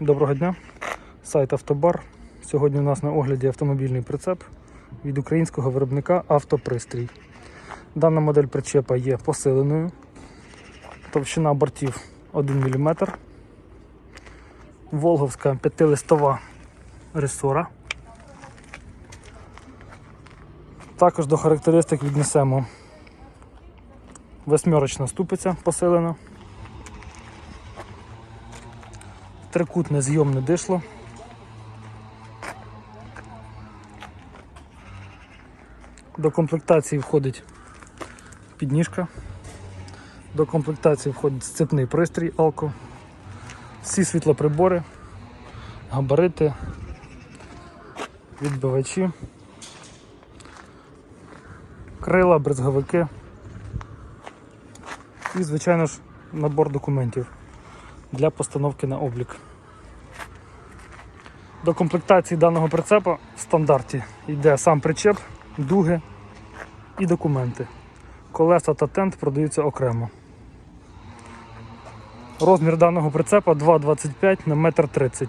Доброго дня, сайт Автобар. Сьогодні у нас на огляді автомобільний прицеп від українського виробника Автопристрій. Дана модель причепа є посиленою. Товщина бортів 1 мм. Волговська п'ятилистова ресора. Також до характеристик віднесемо восьмерочна ступиця посилена. Трикутне зйомне дишло. До комплектації входить підніжка. До комплектації входить сцепний пристрій Алко. Всі світлоприбори, габарити, відбивачі, крила, брезговики і, звичайно ж, набор документів для постановки на облік. До комплектації даного прицепа в стандарті йде сам причеп, дуги і документи. Колеса та тент продаються окремо. Розмір даного прицепа 2,25 на 1,30 м.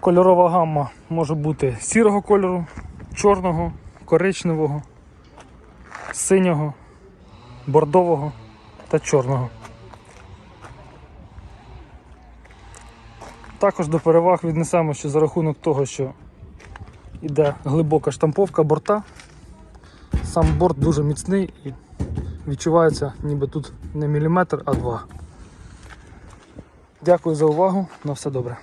Кольорова гамма може бути сірого кольору, чорного, коричневого, синього бордового та чорного. Також до переваг віднесемо, що за рахунок того, що йде глибока штамповка борта, сам борт дуже міцний і відчувається ніби тут не міліметр, а два. Дякую за увагу, на все добре.